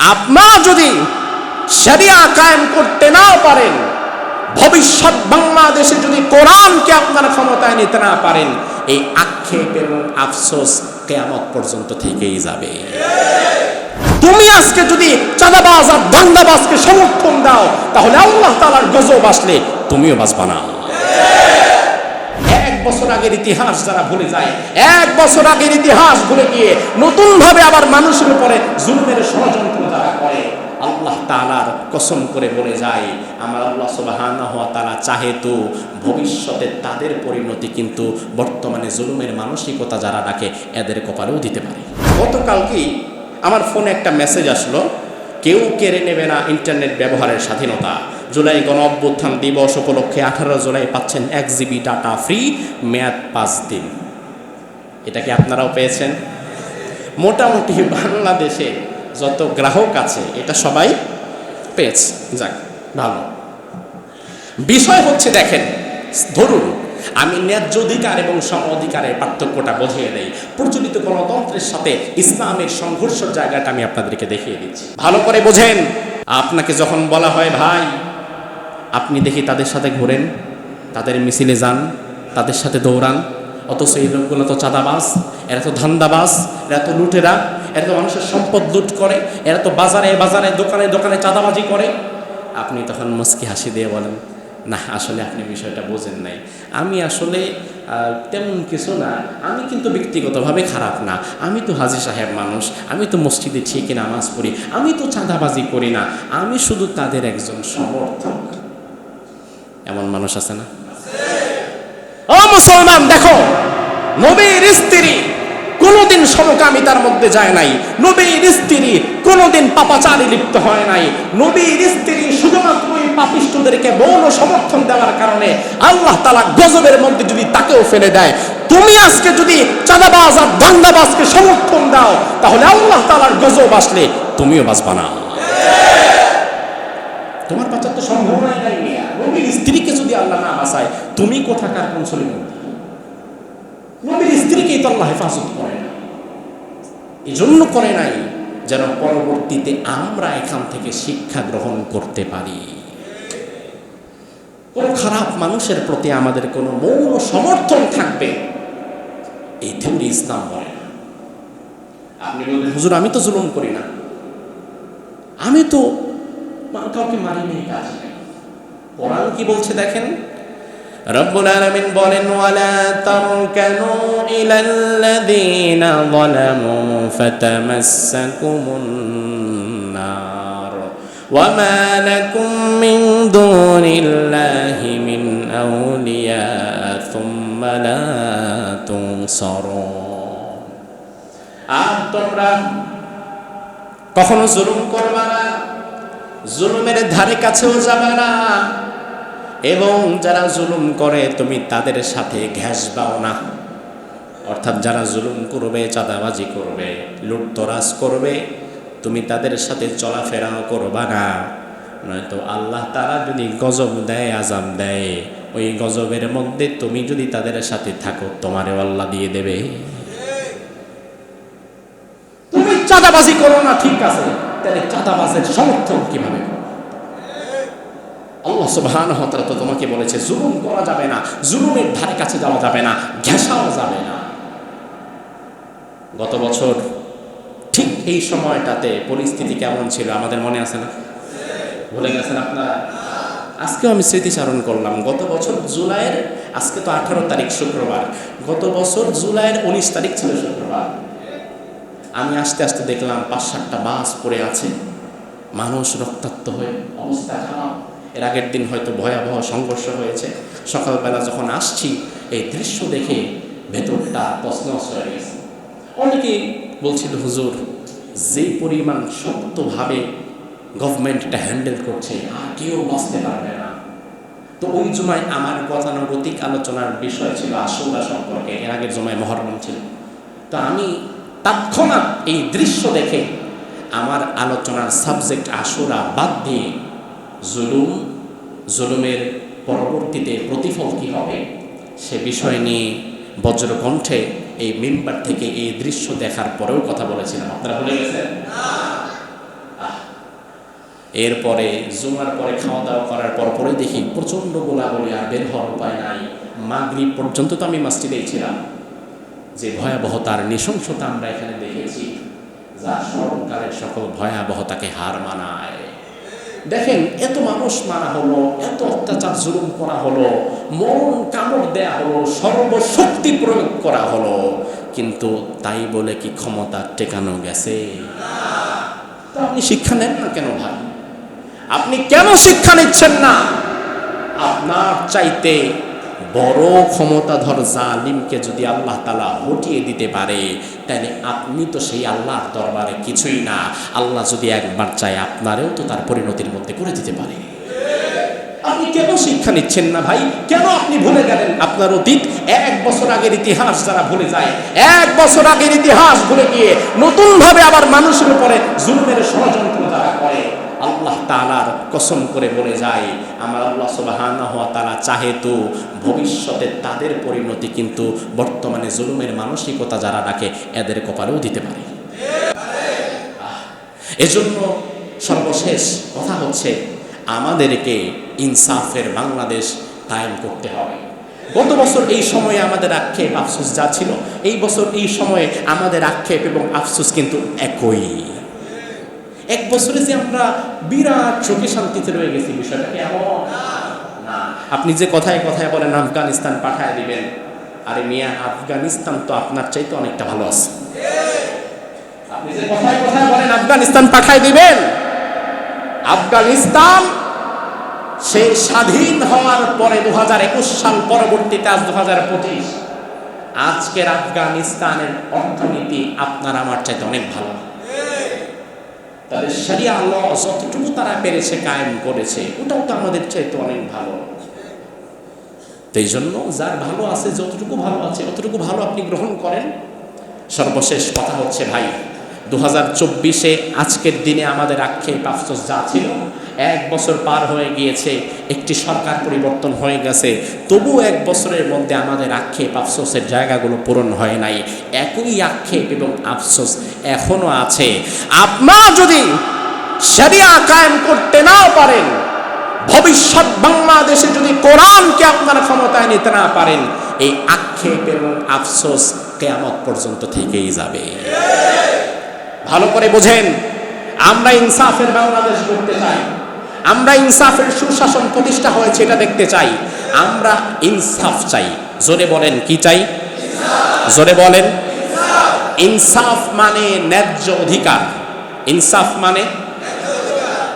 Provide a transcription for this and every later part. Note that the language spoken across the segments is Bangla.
আপনারা যদি শরিয়া কায়েম করতে নাও পারেন, ভবিষ্যৎ বাংলাদেশে যদি কোরআনকে আপনারা ক্ষমতায় নিতে না পারেন, এই আক্ষেপ এবং আফসোস কেয়ামত পর্যন্ত থেকেই যাবে। তুমি আজকে যদি চাঁদাবাজ আর দান্দাবাজকে সমর্থন দাও, তাহলে আল্লাহ তালার গজব আসলে তুমিও বাঁচবা না। বছর আগের ইতিহাস যারা ভুলে যায়, এক বছর আগের ইতিহাস ভুলে গিয়ে নতুন ভাবে আবার মানুষের উপরে জুলুমের ষড়যন্ত্র যারা করে, আল্লাহ তালার কসম করে বলে যায়, আমার আল্লাহ সুবাহানা হওয়া তারা চাহে তো ভবিষ্যতে তাদের পরিণতি কিন্তু বর্তমানে জুলুমের মানসিকতা যারা রাখে, এদের কপালেও দিতে পারে। গতকাল কি আমার ফোনে একটা মেসেজ আসলো, কেউ কেড়ে নেবে না ইন্টারনেট ব্যবহারের স্বাধীনতা। জুলাই গণ অভ্যুত্থান দিবস উপলক্ষে আঠারো জুলাই পাচ্ছেন এক জিবি ডাটা ফ্রি, মেয়াদ পাঁচ দিন। এটা কি আপনারাও পেয়েছেন? মোটামুটি বাংলাদেশে যত গ্রাহক আছে, এটা সবাই পেয়েছে। যাক, ভালো। বিষয় হচ্ছে দেখেন, ধরুন, আমি ন্যায্য অধিকার এবং সম অধিকারের পার্থক্যটা বুঝিয়ে দেই। প্রচলিত গণতন্ত্রের সাথে ইসলামের সংঘর্ষের জায়গাটা আমি আপনাদেরকে দেখিয়ে দিচ্ছি। ভালো করে বোঝেন। আপনাকে যখন বলা হয়, ভাই আপনি দেখি তাদের সাথে ঘোরেন, তাদের মিছিলে যান, তাদের সাথে দৌড়ান। অথচ এই লোকগুলো তো চাঁদাবাজ, এরা তো ধান্দাবাজ, এরা তো লুটেরা, এরা তো মানুষের সম্পদ লুট করে, এরা তো বাজারে বাজারে, দোকানে দোকানে চাঁদাবাজি করে। আপনি তখন মুস্কি হাসি দিয়ে বলেন, না, আসলে আপনি বিষয়টা বোঝেন নাই। আমি আসলে তেমন কিছু না। আমি কিন্তু ব্যক্তিগতভাবে খারাপ না। আমি তো হাজি সাহেব মানুষ। আমি তো মসজিদে ঠিকই নামাজ পড়ি। আমি তো চাঁদাবাজি করি না। আমি শুধু তাদের একজন সমর্থক। এমন মানুষ আছে না? ও মুসলমান, দেখো, নবীর স্ত্রী কোনোদিন সমকামিতার মধ্যে যায় নাই। নবীর স্ত্রী কোনোদিন পাপাচারে লিপ্ত হয় নাই। নবীর স্ত্রী শুধুমাত্র ওই পাপিষ্টদেরকে মৌন সমর্থন দেওয়ার কারণে আল্লাহ তালা গজবের মধ্যে যদি তাকেও ফেলে দেয়, তুমি আজকে যদি চাঁদাবাজ আর দান্দাবাজকে সমর্থন দাও, তাহলে আল্লাহ তালার গজব আসলে তুমিও বাঁচবা না। তোমার বাচ্চার তো সম্ভাবনাই নাই। স্ত্রীকে যদি আল্লাহ না বাঁচায়, তুমি কোথাকার কোন সলিমুদ্দিন নবীর স্ত্রীকেই তো আল্লাহ হেফাজত করে না। এই জন্য করে নাই যেন পরবর্তীতে আমরা এখান থেকে শিক্ষা গ্রহণ করতে পারি। কোন খারাপ মানুষের প্রতি আমাদের কোনো মৌন সমর্থন থাকবে? এই থিওরি ইসলাম বলে আপনি বলবেন, হুজুর, আমি তো জুলুম করি না। আমি তো কাউকে মারি নেই, কাজ কোরআন কি বলছে দেখেন? রব্বুল আলামিন বলেন, ওয়ালা তারকানু ইলাল্লাযীনা যালামু ফাতামাসসাকুমুন নার ওয়ামা লাকুম মিন দুনিল্লাহি মিন আউলিয়া থুম্মা লা তুনসারুন। আর তোমরা কখনো জুলুম করবা না, জুলুমের ধারে কাছেও যাবা না। এবং যারা জুলুম করে, তুমি তাদের সাথে ঘেঁষবাও না। অর্থাৎ যারা জুলুম করবে, চাঁদাবাজি করবে, লুটতরাজ করবে, তুমি তাদের সাথে চলাফেরাও করবা না। নয়তো আল্লাহ তারা যদি গজব দেয় আজাম দেয়, ওই গজবের মধ্যে তুমি যদি তাদের সাথে থাকো, তোমারও আল্লাহ দিয়ে দেবে। তুমি চাঁদাবাজি করো না, ঠিক আছে। তাহলে চাঁদাবাজের সমর্থন কীভাবে? আল্লাহ সুবহানাহু ওয়া তাআলা তো তোমাকে বলেছে, জুলুম করা যাবে না, জুলুমের ধারে কাছে যাওয়া যাবে না, ঘেঁষাও যাবে না। গত বছর ঠিক এই সময়টাতে পরিস্থিতি কেমন ছিল, আমাদের মনে আছে না? ভুলে গেছেন আপনারা? আজকেও আমি স্মৃতিচারণ করলাম, গত বছর জুলাইয়ের, আজকে তো আঠারো তারিখ শুক্রবার, গত বছর জুলাইয়ের উনিশ তারিখ ছিল শুক্রবার। আমি আস্তে আস্তে দেখলাম পাঁচ সাতটা বাস পড়ে আছে, মানুষ রক্তাক্ত হয়ে অবস্থা খারাপ। এর আগের দিন হয়তো ভয়াবহ সংঘর্ষ হয়েছে। সকালবেলা যখন আসছি, এই দৃশ্য দেখে ভেতরটা তসনস হয়ে গেছে। অনেকেই বলছিল, হুজুর, যে পরিমাণ শক্তভাবে গভর্নমেন্টটা হ্যান্ডেল করছে, আর কেউ বাঁচতে পারবে না। তো ওই জমায় আমার গতানুগতিক আলোচনার বিষয় ছিল আশুরা সম্পর্কে, এর আগের জমায় মহরম ছিল। তো আমি তৎক্ষণাৎ এই দৃশ্য দেখে আমার আলোচনার সাবজেক্ট আশুরা বাদ দিয়ে জুলুম, জুলুমের পরবর্তীতে প্রতিফল কী হবে? সে বিষয় নিয়ে বজ্রকণ্ঠে এই মেম্বার থেকে এই দৃশ্য দেখার পরেও কথা বলেছিলাম। আপনারা ভুলে গেছেন? এরপরে জুমার পরে খাওয়া দাওয়া করার পর পরে দেখি প্রচণ্ড গোলাগুলি আর বের হওয়ার উপায় নাই। মাগরিব পর্যন্ত তো আমি মাস্টিদেই ছিলাম। যে ভয়াবহতার নৃশংসতা আমরা এখানে দেখেছি যা সরকারের সকল ভয়াবহতাকে হার মানায়। দেখেন, এত মানুষ মারা হলো, এত অত্যাচার জুলুম করা হলো মন কামড় দেয়া হলো, সর্বশক্তি প্রয়োগ করা হলো, কিন্তু তাই বলে কি ক্ষমতা টেকানো গেছে? তা আপনি শিক্ষা নেন না কেন ভাই? আপনি কেন শিক্ষা নিচ্ছেন না? আপনার চাইতে বড় ক্ষমতাধর জালিমকে যদি আল্লাহ তালা হটিয়ে দিতে পারে, তাহলে আপনি তো সেই আল্লাহর দরবারে কিছুই না। আল্লাহ যদি একবার চায়, আপনারেও তো তার পরিণতির মধ্যে করে দিতে পারে। আপনি কেন শিক্ষা নিচ্ছেন না ভাই? কেন আপনি ভুলে গেলেন? আপনার অতীত এক বছর আগের ইতিহাস যারা ভুলে যায়, এক বছর আগের ইতিহাস ভুলে গিয়ে নতুন ভাবে আবার মানুষের উপরে জুলুমের ষড়যন্ত্র যারা করে আল্লাহ তালার কসম করে বলে যায়, আমার আল্লাহ সুবাহানা হওয়া তারা চাহে তো ভবিষ্যতে তাদের পরিণতি কিন্তু বর্তমানে জুলুমের মানসিকতা যারা রাখে, এদের কপালেও দিতে পারে। এজন্য সর্বশেষ কথা হচ্ছে, আমাদেরকে ইনসাফের বাংলাদেশ কায়েম করতে হবে। গত বছর এই সময়ে আমাদের আক্ষেপ আফসোস যা ছিল, এই বছর এই সময়ে আমাদের আক্ষেপ এবং আফসোস কিন্তু একই। এক বছরে যে আমরা বিরাট চোখে শান্তিতে রয়ে গেছি বিষয়টা কি এমন? না। আপনি যে কথায় কথায় বলেন, আফগানিস্তান পাঠায় দিবেন। আরে মিয়া, আফগানিস্তান তো আপনার চাইতে অনেকটা ভালো আছে। আপনি যে কথায় কথায় বলেন, আফগানিস্তান পাঠায় দিবেন। আফগানিস্তান সে স্বাধীন হওয়ার পরে দু হাজার একুশ সাল পরবর্তীতে, আজ দু হাজার পঁচিশ, আজকের আফগানিস্তানের অর্থনীতি আপনার আমার চাইতে অনেক ভালো। তাদের সারিয়া ল যতটুকু তারা পেরেছে, কায়েম করেছে, ওটাও তো আমাদের চাইতে অনেক ভালো। তো জন্য যার ভালো আছে, যতটুকু ভালো আছে, অতটুকু ভালো আপনি গ্রহণ করেন। সর্বশেষ কথা হচ্ছে, ভাই দু চব্বিশে আজকের দিনে আমাদের আক্ষেপ আফসোস যা ছিল, এক বছর পার হয়ে গিয়েছে, একটি সরকার পরিবর্তন হয়ে গেছে। তবু এক বছরের মধ্যে আমাদের আক্ষেপ আফসোসের জায়গাগুলো পূরণ হয় নাই। একই আক্ষেপ এবং আফসোস এখনও আছে। আপনার যদি শরিয়া কায়েম করতে নাও পারেন, ভবিষ্যৎ বাংলাদেশে যদি কোরআনকে আপনার ক্ষমতায় নিতে না পারেন, এই আক্ষেপ এবং আফসোস কেয়ামত পর্যন্ত থেকেই যাবে। ভালো করে বোঝেন। আমরা ইনসাফের বাংলাদেশ করতে চাই। আমরা ইনসাফের সুশাসন প্রতিষ্ঠা হয়েছে, এটা দেখতে চাই। আমরা ইনসাফ চাই। জোরে বলেন, কি চাই? জোরে বলেন। ইনসাফ মানে ন্যায্য অধিকার। ইনসাফ মানে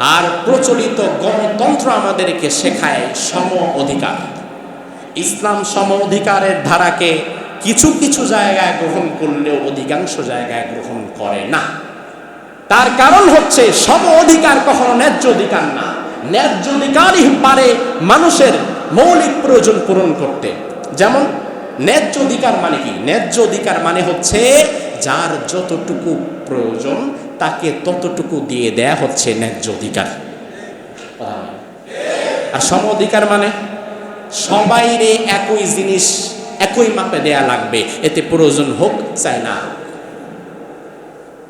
আর প্রচলিত গণতন্ত্র আমাদেরকে শেখায় সম অধিকার। ইসলাম সম অধিকারের ধারাকে কিছু কিছু জায়গায় গ্রহণ করলেও অধিকাংশ জায়গায় গ্রহণ করে না। তার কারণ হচ্ছে সম অধিকার কখনো ন্যায্য অধিকার না। ন্যায্য অধিকারই পারে মানুষের মৌলিক প্রয়োজন পূরণ করতে। যেমন, ন্যায্য অধিকার মানে কি? ন্যায্য অধিকার মানে হচ্ছে যার যতটুকু প্রয়োজন তাকে ততটুকু দিয়ে দেয়া হচ্ছে ন্যায্য অধিকার। আর সম অধিকার মানে সবাইরে একই জিনিস একই মাপে দেয়া লাগবে। এতে প্রয়োজন হোক, চাই না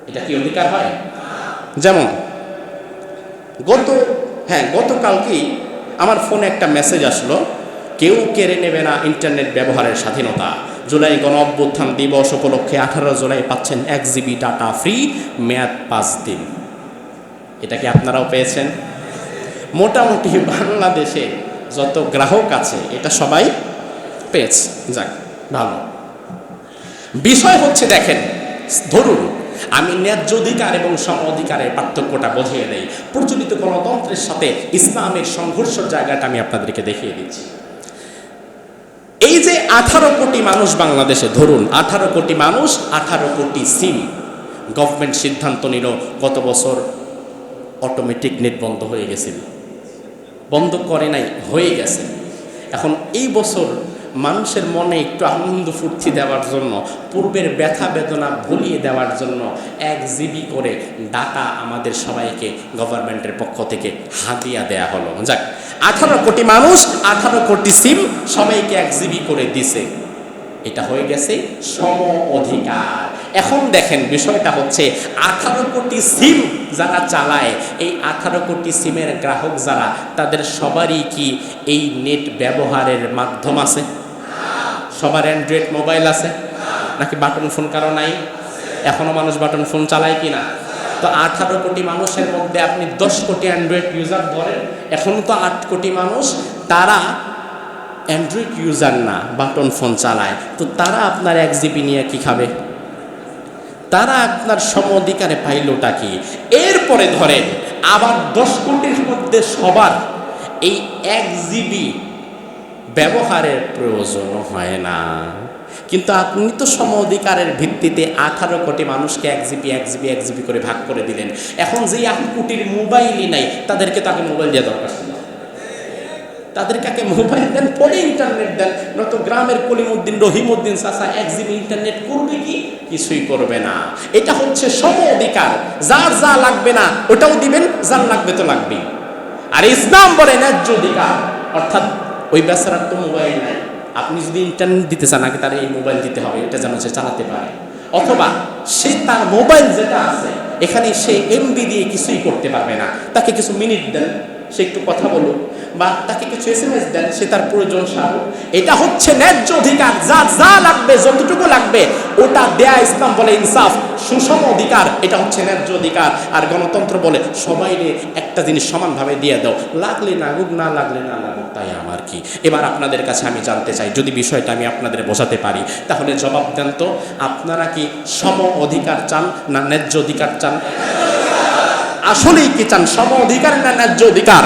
এটা কি অধিকার হয়? যেমন, গত হ্যাঁ গতকালকেই আমার ফোনে একটা মেসেজ আসলো, কেউ কেড়ে নেবে না ইন্টারনেট ব্যবহারের স্বাধীনতা। জুলাই গণ অভ্যুত্থান দিবস উপলক্ষে আঠারো জুলাই পাচ্ছেন এক জিবি ডাটা ফ্রি মেয়াদ পাঁচ দিন। এটা কি আপনারাও পেয়েছেন? মোটামুটি বাংলাদেশে যত গ্রাহক আছে, এটা সবাই পেয়েছে। যাক, ভালো। বিষয় হচ্ছে দেখেন, ধরুন, আমি ন্যায্য অধিকার এবং সম অধিকারের পার্থক্যটা বুঝিয়ে দেই। প্রচলিত গণতন্ত্রের সাথে ইসলামের সংঘর্ষের জায়গাটা আমি আপনাদেরকে দেখিয়ে দিচ্ছি। এই যে আঠারো কোটি মানুষ বাংলাদেশে, ধরুন, আঠারো কোটি মানুষ, আঠারো কোটি সিম। গভর্নমেন্ট সিদ্ধান্ত নিল, গত বছর অটোমেটিক নেট বন্ধ হয়ে গেছিল। বন্ধ করে নাই, হয়ে গেছে। এখন এই বছর মানুষের মনে একটু আনন্দ ফুর্তি দেওয়ার জন্য, পূর্বের ব্যথা বেদনা ভুলিয়ে দেওয়ার জন্য এক জিবি করে ডাটা আমাদের সবাইকে গভর্নমেন্টের পক্ষ থেকে হাতিয়া দেয়া হলো। যাক, আঠারো কোটি মানুষ, আঠারো কোটি সিম সবাইকে এক জিবি করে দিছে। এটা হয়ে গেছে সম অধিকার। এখন দেখেন বিষয়টা হচ্ছে, আঠারো কোটি সিম যারা চালায়, এই আঠারো কোটি সিমের গ্রাহক যারা, তাদের সবারই কি এই নেট ব্যবহারের মাধ্যম আছে? সবার অ্যান্ড্রয়েড মোবাইল আছে? নাকি বাটন ফোন কারও নাই? এখনও মানুষ বাটন ফোন চালায় কি না তো আঠারো কোটি মানুষের মধ্যে আপনি দশ কোটি অ্যান্ড্রয়েড ইউজার ধরেন, এখন তো আট কোটি মানুষ, তারা অ্যান্ড্রয়েড ইউজার না, বাটন ফোন চালায়। তো তারা আপনার এক জিবি নিয়ে কী খাবে? তারা আপনার সম অধিকারে পাইলটা কি? এরপরে ধরেন, আবার দশ কোটির মধ্যে সবার এই এক জিবি ব্যবহারের প্রয়োজন হয় না। কিন্তু আপনি তো সম অধিকারের ভিত্তিতে আঠারো কোটি মানুষকে এক জিবি এক জিবি এক জিবি করে ভাগ করে দিলেন। এখন যেই আট কোটির মোবাইলই নাই, তাদেরকে তাকে মোবাইল দেওয়া দরকার ছিল তাদের কাকে মোবাইল দেন পরে ইন্টারনেট দেন, নয়তো গ্রামের কলিমুদ্দিন রহিমউদ্দিন চাষা এক জিবি ইন্টারনেট করবে কি? কিছুই করবে না। এটা হচ্ছে সম অধিকার। যার যা লাগবে না, ওটাও দিবেন, যার লাগবে তো লাগবেই। আর ইসলাম বলে ন্যায্য অধিকার। অর্থাৎ ওই বেচারার তো মোবাইল নাই। আপনি যদি ইন্টারনেট দিতে চান, আগে তার এই মোবাইল দিতে হবে, এটা যেন সে চালাতে পারে। অথবা সে তার মোবাইল যেটা আছে, এখানে সে এমবি দিয়ে কিছুই করতে পারবে না। তাকে কিছু মিনিট দেন, সে একটু কথা বলুক। বা তাকে কিছু এস এম এস দেন, সে তার প্রয়োজন সারুক এটা হচ্ছে ন্যায্য অধিকার যা যা লাগবে, যতটুকু লাগবে, ওটা দেয়া ইসলাম বলে ইনসাফ, সুষম অধিকার, এটা হচ্ছে ন্যায্য অধিকার। আর গণতন্ত্র বলে, সবাই একটা জিনিস সমানভাবে দিয়ে দাও। লাগলে লাগুক, না লাগলে না লাগুক, তাই আমার কি? এবার আপনাদের কাছে আমি জানতে চাই, যদি বিষয়টা আমি আপনাদের বোঝাতে পারি, তাহলে জবাব দেন তো, আপনারা কি সম অধিকার চান না ন্যায্য অধিকার চান? আসলেই কি চান, সম অধিকার না ন্যায্য অধিকার?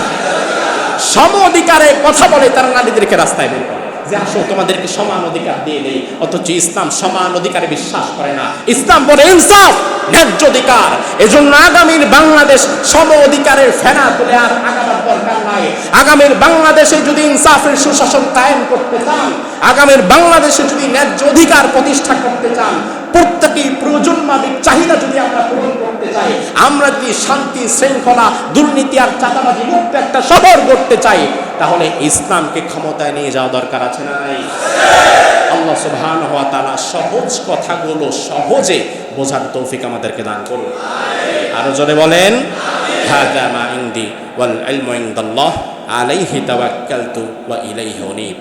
সম অধিকারে কথা বলে তারা নারীদেরকে রাস্তায় বের করে। যে আসো, তোমাদেরকে সমান অধিকার দিয়ে দেই, অথচ ইসলাম সমান অধিকারে বিশ্বাস করে না। ইসলাম বলে ইনসাফ, ন্যায্য অধিকার। এজন্য আগামীর বাংলাদেশ সম অধিকারের ফেনা তুলে আর আগাবার দরকার নাই। আগামীর বাংলাদেশে যদি ইনসাফের সুশাসন কায়েম করতে চান, আগামীর বাংলাদেশে যদি ন্যায্য অধিকার প্রতিষ্ঠা করতে চান, প্রত্যেকেই প্রয়োজন চাহিদা যদি আমরা পূরণ করতে চাই আমরা যদি শান্তি, শৃঙ্খলা, দুর্নীতি আর চাঁদাবাজি মুক্ত একটা শহর করতে চাই, তাহলে ইসলামকে ক্ষমতায় নিয়ে যাওয়া দরকার আছে না নাই? আল্লাহ সুবহান হওয়া তালা সহজ কথাগুলো সহজে বোঝার তৌফিক আমাদেরকে দান করুন। আরও জোরে বলেন, হাযা মা ইনদি ওয়াল ইলমু ইনদাল্লাহ, আলাইহি তাওয়াক্কালতু ওয়া ইলাইহি উনীব।